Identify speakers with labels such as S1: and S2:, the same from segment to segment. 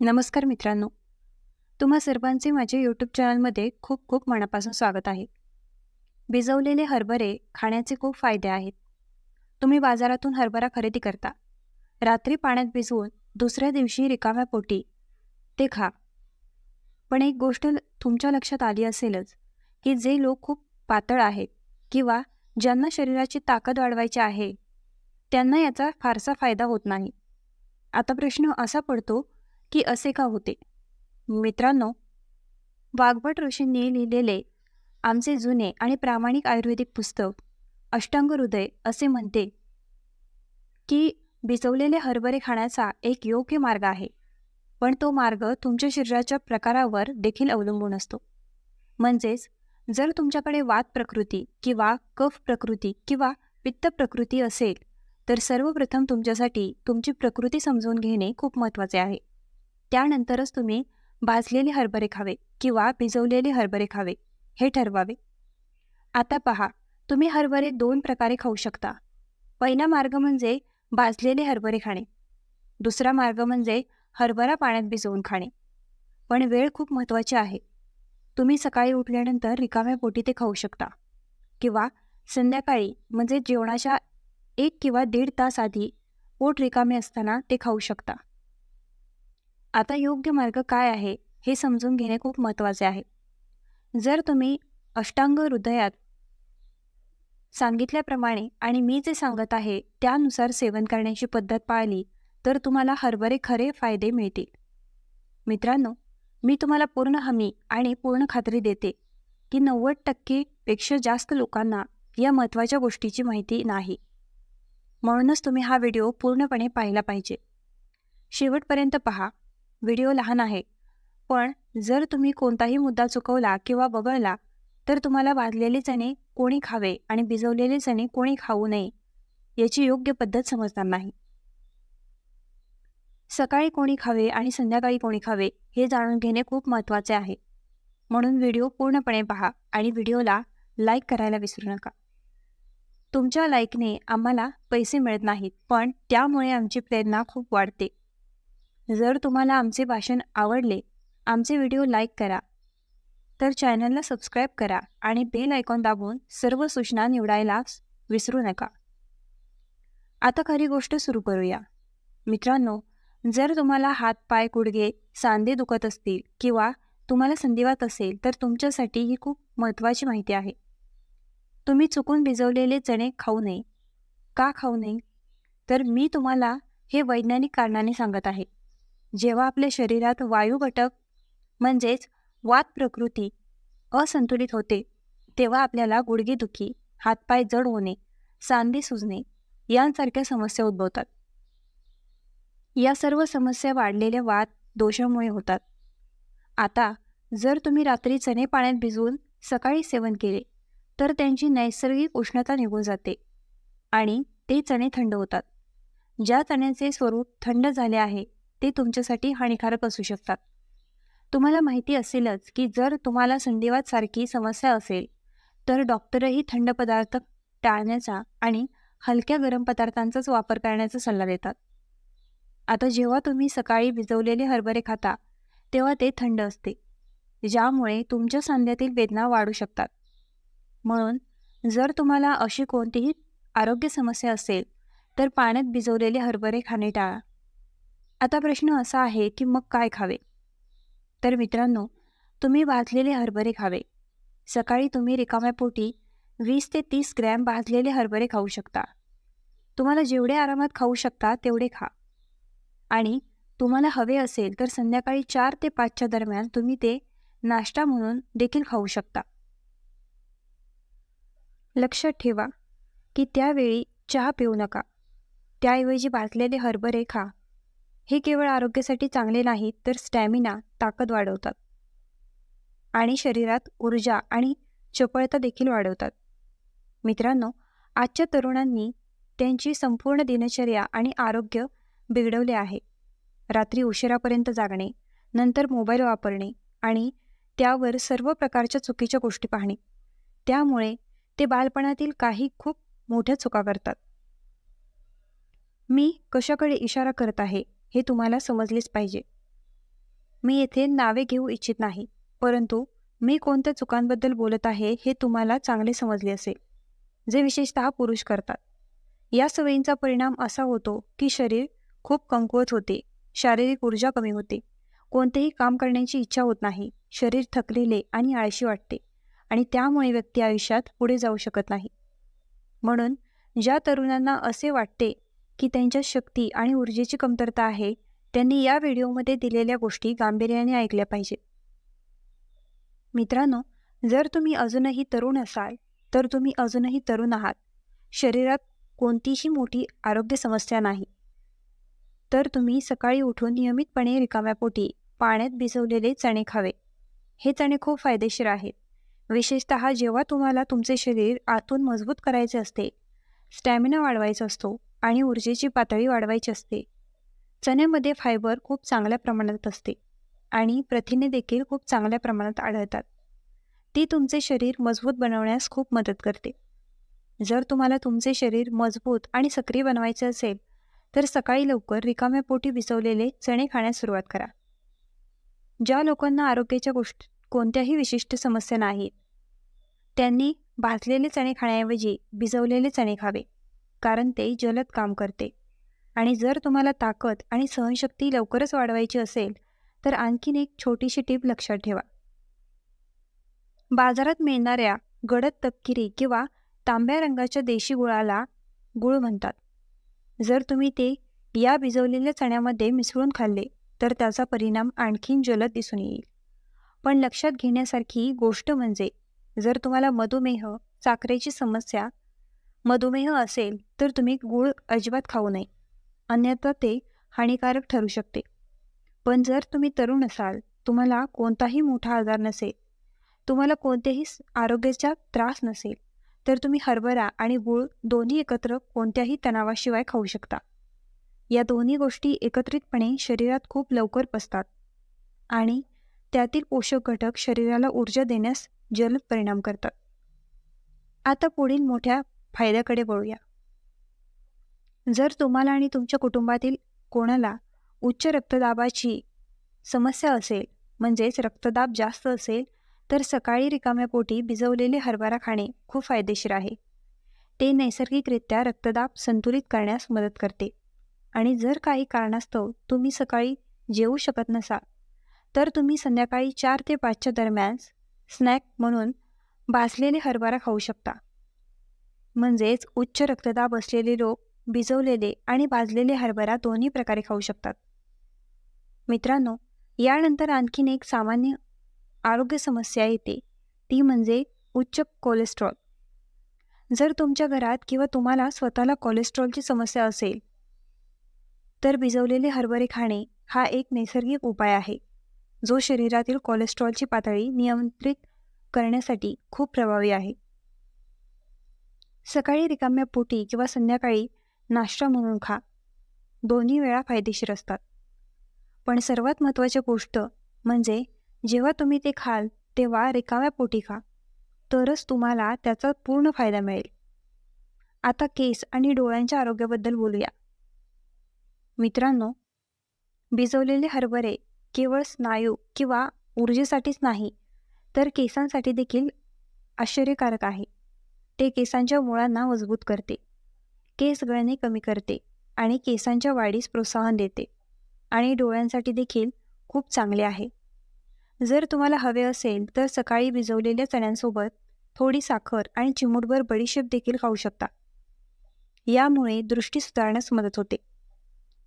S1: नमस्कार मित्रांनो. तुम्हा सर्वांचे माझ्या यूट्यूब चॅनलमध्ये खूप खूप मनापासून स्वागत आहे. भिजवलेले हरभरे खाण्याचे खूप फायदे आहेत. तुम्ही बाजारातून हरभरा खरेदी करता. रात्री पाण्यात भिजवून दुसऱ्या दिवशी रिकाम्या पोटी ते खा. पण एक गोष्ट तुमच्या लक्षात आली असेलच की जे लोक खूप पातळ आहेत किंवा ज्यांना शरीराची ताकद वाढवायची आहे त्यांना याचा फारसा फायदा होत नाही. आता प्रश्न असा पडतो की असे का होते? मित्रांनो वाघभट ऋषींनी लिहिलेले आमचे जुने आणि प्रामाणिक आयुर्वेदिक पुस्तक अष्टांग हृदय असे म्हणते की भिजवलेले हरभरे खाण्याचा एक योग्य मार्ग आहे पण तो मार्ग तुमच्या शरीराच्या प्रकारावर देखील अवलंबून असतो. म्हणजेच जर तुमच्याकडे वात प्रकृती किंवा कफ प्रकृती किंवा पित्त प्रकृती असेल तर सर्वप्रथम तुमच्यासाठी तुमची प्रकृती समजून घेणे खूप महत्त्वाचे आहे. त्यानंतरच तुम्ही भाजलेले हरभरे खावे किंवा भिजवलेले हरभरे खावे हे ठरवावे. आता पहा तुम्ही हरभरे दोन प्रकारे खाऊ शकता. पहिला मार्ग म्हणजे भाजलेले हरभरे खाणे. दुसरा मार्ग म्हणजे हरभरा पाण्यात भिजवून खाणे. पण वेळ खूप महत्त्वाची आहे. तुम्ही सकाळी उठल्यानंतर रिकाम्या पोटी ते खाऊ शकता. किंवा संध्याकाळी म्हणजे जेवणाच्या एक किंवा दीड तास आधी पोट रिकामे असताना ते खाऊ शकता. आता योग्य मार्ग काय आहे हे समजून घेणे खूप महत्त्वाचे आहे. जर तुम्ही अष्टांग हृदयात सांगितल्याप्रमाणे आणि मी जे सांगत आहे त्यानुसार सेवन करण्याची पद्धत पाळली तर तुम्हाला हरभरे खरे फायदे मिळतील. मित्रांनो मी तुम्हाला पूर्ण हमी आणि पूर्ण खात्री देते की नव्वद टक्केपेक्षा जास्त लोकांना या महत्त्वाच्या गोष्टीची माहिती नाही. म्हणूनच तुम्ही हा व्हिडिओ पूर्णपणे पाहिला पाहिजे. शेवटपर्यंत पहा. व्हिडिओ लहान आहे. पण जर तुम्ही कोणताही मुद्दा चुकवला किंवा वगळला तर तुम्हाला भाजलेले चणे कोणी खावे आणि भिजवलेले चणे कोणी खाऊ नये याची योग्य पद्धत समजणार नाही. सकाळी कोणी खावे आणि संध्याकाळी कोणी खावे हे जाणून घेणे खूप महत्त्वाचे आहे. म्हणून व्हिडिओ पूर्णपणे पहा आणि व्हिडिओला लाईक करायला विसरू नका. तुमच्या लाईकने आम्हाला पैसे मिळत नाहीत पण त्यामुळे आमची प्रेरणा खूप वाढते. जर तुम्हाला आमचे भाषण आवडले आमचे व्हिडिओ लाईक करा तर चॅनलला सबस्क्राईब करा आणि बेल आयकॉन दाबून सर्व सूचना निवडायला विसरू नका. आता खरी गोष्ट सुरू करूया. मित्रांनो जर तुम्हाला हात पाय गुडघे सांधे दुखत असतील किंवा तुम्हाला संधिवात असेल तर तुमच्यासाठी ही खूप महत्त्वाची माहिती आहे. तुम्ही चुकून भिजवलेले चणे खाऊ नये. का खाऊ नये? तर मी तुम्हाला हे वैज्ञानिक कारणाने सांगत आहे. जेव्हा आपल्या शरीरात वायू घटक म्हणजेच वात प्रकृती असंतुलित होते तेव्हा आपल्याला गुडघेदुखी हातपाय जड होणे सांधे सुजणे यांसारख्या समस्या उद्भवतात. या सर्व समस्या वाढलेल्या वात दोषामुळे होतात. आता जर तुम्ही रात्री चणे पाण्यात भिजवून सकाळी सेवन केले तर त्यांची नैसर्गिक उष्णता निघून जाते आणि ते चणे थंड होतात. ज्या चण्याचे स्वरूप थंड झाले आहे ते तुमच्यासाठी हानिकारक असू शकतात. तुम्हाला माहिती असेलच की जर तुम्हाला संधिवात सारखी समस्या असेल तर डॉक्टरही थंड पदार्थ टाळण्याचा आणि हलक्या गरम पदार्थांचाच वापर करण्याचा सल्ला देतात. आता जेव्हा तुम्ही सकाळी भिजवलेले हरभरे खाता तेव्हा ते थंड असते ज्यामुळे तुमच्या सांध्यातील वेदना वाढू शकतात. म्हणून जर तुम्हाला अशी कोणतीही आरोग्य समस्या असेल तर पाण्यात भिजवलेले हरभरे खाणे टाळा. आता प्रश्न असा आहे की मग काय खावे? तर मित्रांनो तुम्ही भाजलेले हरभरे खावे. सकाळी तुम्ही रिकाम्या पोटी वीस ते तीस ग्रॅम भाजलेले हरभरे खाऊ शकता. तुम्हाला जेवढे आरामात खाऊ शकता तेवढे खा. आणि तुम्हाला हवे असेल तर संध्याकाळी चार ते पाचच्या दरम्यान तुम्ही ते नाश्ता म्हणून देखील खाऊ शकता. लक्षात ठेवा की त्यावेळी चहा पिऊ नका. त्याऐवजी भाजलेले हरभरे खा. हे केवळ आरोग्यासाठी चांगले नाही तर स्टॅमिना ताकद वाढवतात. आणि शरीरात ऊर्जा आणि चपळता देखील वाढवतात. मित्रांनो आजच्या तरुणांनी त्यांची संपूर्ण दिनचर्या आणि आरोग्य बिघडवले आहे. रात्री उशिरापर्यंत जागणे नंतर मोबाईल वापरणे आणि त्यावर सर्व प्रकारच्या चुकीच्या गोष्टी पाहणे. त्यामुळे ते बालपणातील काही खूप मोठ्या चुका करतात. मी कशाकडे इशारा करत आहे? हे तुम्हाला समजलेच पाहिजे. मी येथे नावे घेऊ इच्छित नाही परंतु मी कोणत्या चुकांबद्दल बोलत आहे हे तुम्हाला चांगले समजले असेल. जे विशेषतः पुरुष करतात. या सवयींचा परिणाम असा होतो की शरीर खूप कमकुवत होते शारीरिक ऊर्जा कमी होते. कोणतेही काम करण्याची इच्छा होत नाही शरीर थकलेले आणि आळशी वाटते आणि त्यामुळे व्यक्ती आयुष्यात पुढे जाऊ शकत नाही. म्हणून ज्या तरुणांना असे वाटते की त्यांच्या शक्ती आणि ऊर्जेची कमतरता आहे त्यांनी या व्हिडिओमध्ये दिलेल्या गोष्टी गांभीर्याने ऐकल्या पाहिजेत. मित्रांनो जर तुम्ही अजूनही तरुण असाल तर तुम्ही अजूनही तरुण आहात. शरीरात कोणतीही मोठी आरोग्य समस्या नाही. तर तुम्ही सकाळी उठून नियमितपणे रिकाम्या पोटी पाण्यात भिजवलेले चणे खावे. हे चणे खूप फायदेशीर आहेत. विशेषत जेव्हा तुम्हाला तुमचे शरीर आतून मजबूत करायचे असते स्टॅमिना वाढवायचा असतो आणि ऊर्जेची पातळी वाढवायची असते. चण्यामध्ये फायबर खूप चांगल्या प्रमाणात असते आणि प्रथिने देखील खूप चांगल्या प्रमाणात आढळतात. ती तुमचे शरीर मजबूत बनवण्यास खूप मदत करते. जर तुम्हाला तुमचे शरीर मजबूत आणि सक्रिय बनवायचे असेल तर सकाळी लवकर रिकाम्या पोटी भिजवलेले चणे खाण्यास सुरुवात करा. ज्या लोकांना आरोग्याच्या गोष्टी कोणत्याही विशिष्ट समस्या नाहीत त्यांनी भाजलेले चणे खाण्याऐवजी भिजवलेले चणे खावे. कारण ते जलद काम करते. आणि जर तुम्हाला ताकद आणि सहनशक्ती लवकरच वाढवायची असेल तर आणखीन एक छोटीशी टीप लक्षात ठेवा. बाजारात मिळणाऱ्या गडद तपकिरी किंवा तांब्या रंगाच्या देशी गुळाला गुळ म्हणतात. जर तुम्ही ते या भिजवलेल्या चण्यामध्ये मिसळून खाल्ले तर त्याचा परिणाम आणखीन जलद दिसून येईल. पण लक्षात घेण्यासारखी गोष्ट म्हणजे जर तुम्हाला मधुमेह साखरेची समस्या मधुमेह असेल तर तुम्ही गूळ अजिबात खाऊ नये. अन्यथा ते हानिकारक ठरू शकते. पण जर तुम्ही तरुण असाल तुम्हाला कोणताही मोठा आजार नसेल तुम्हाला कोणतेही आरोग्याचा त्रास नसेल तर तुम्ही हरभरा आणि गूळ दोन्ही एकत्र कोणत्याही तणावाशिवाय खाऊ शकता. या दोन्ही गोष्टी एकत्रितपणे शरीरात खूप लवकर पसतात आणि त्यातील पोषक घटक शरीराला ऊर्जा देण्यास जलद परिणाम करतात. आता पुढील मोठ्या फायद्याकडे वळूया. जर तुम्हाला आणि तुमच्या कुटुंबातील कोणाला उच्च रक्तदाबाची समस्या असेल म्हणजेच रक्तदाब जास्त असेल तर सकाळी रिकाम्या पोटी भिजवलेले हरभरा खाणे खूप फायदेशीर आहे. ते नैसर्गिकरित्या रक्तदाब संतुलित करण्यास मदत करते. आणि जर काही कारणास्तव तुम्ही सकाळी जेवू शकत नसाल तर तुम्ही संध्याकाळी चार ते पाचच्या दरम्यान स्नॅक म्हणून भाजलेले हरभरा खाऊ शकता. म्हणजेच उच्च रक्तदाब असलेले लोक भिजवलेले आणि भाजलेले हरभरा दोन्ही प्रकारे खाऊ शकतात. मित्रांनो यानंतर आणखीन एक सामान्य आरोग्य समस्या येते. ती म्हणजे उच्च कोलेस्ट्रॉल. जर तुमच्या घरात किंवा तुम्हाला स्वतःला कोलेस्ट्रॉलची समस्या असेल तर भिजवलेले हरभरे खाणे हा एक नैसर्गिक उपाय आहे जो शरीरातील कोलेस्ट्रॉलची पातळी नियंत्रित करण्यासाठी खूप प्रभावी आहे. सकाळी रिकाम्या पोटी किंवा संध्याकाळी नाश्ता म्हणून खा. दोन्ही वेळा फायदेशीर असतात. पण सर्वात महत्त्वाची गोष्ट म्हणजे जेव्हा तुम्ही ते खाल तेव्हा रिकाम्या पोटी खा. तरच तुम्हाला त्याचा पूर्ण फायदा मिळेल. आता केस आणि डोळ्यांच्या आरोग्याबद्दल बोलूया. मित्रांनो भिजवलेले हरभरे केवळ स्नायू किंवा ऊर्जेसाठीच नाही तर केसांसाठी देखील आश्चर्यकारक आहे. ते केसांच्या मुळांना मजबूत करते. केस गळणे कमी करते आणि केसांच्या वाढीस प्रोत्साहन देते आणि डोळ्यांसाठी देखील खूप चांगले आहे. जर तुम्हाला हवे असेल तर सकाळी भिजवलेल्या चण्यांसोबत थोडी साखर आणि चिमूटभर बडीशेप देखील खाऊ शकता. यामुळे दृष्टी सुधारण्यास मदत होते.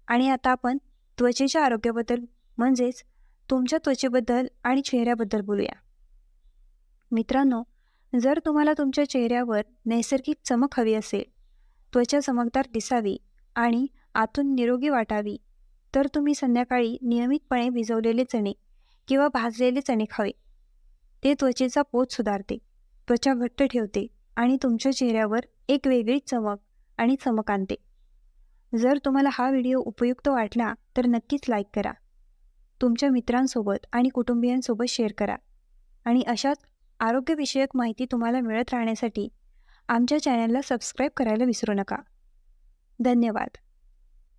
S1: आणि आता आपण त्वचेच्या आरोग्याबद्दल म्हणजेच तुमच्या त्वचेबद्दल आणि चेहऱ्याबद्दल बोलूया. मित्रांनो जर तुम्हाला तुमच्या चेहऱ्यावर नैसर्गिक चमक हवी असेल त्वचा चमकदार दिसावी आणि आतून निरोगी वाटावी तर तुम्ही संध्याकाळी नियमितपणे भिजवलेले चणे किंवा भाजलेले चणे खावे. ते त्वचेचा पोत सुधारते त्वचा घट्ट ठेवते आणि तुमच्या चेहऱ्यावर एक वेगळी चमक आणि चमक आणते. जर तुम्हाला हा व्हिडिओ उपयुक्त वाटला तर नक्कीच लाईक करा. तुमच्या मित्रांसोबत आणि कुटुंबियांसोबत शेअर करा आणि अशाच आरोग्यविषयक माहिती तुम्हाला मिळत राहण्यासाठी आमच्या चॅनलला सबस्क्राईब करायला विसरू नका. धन्यवाद.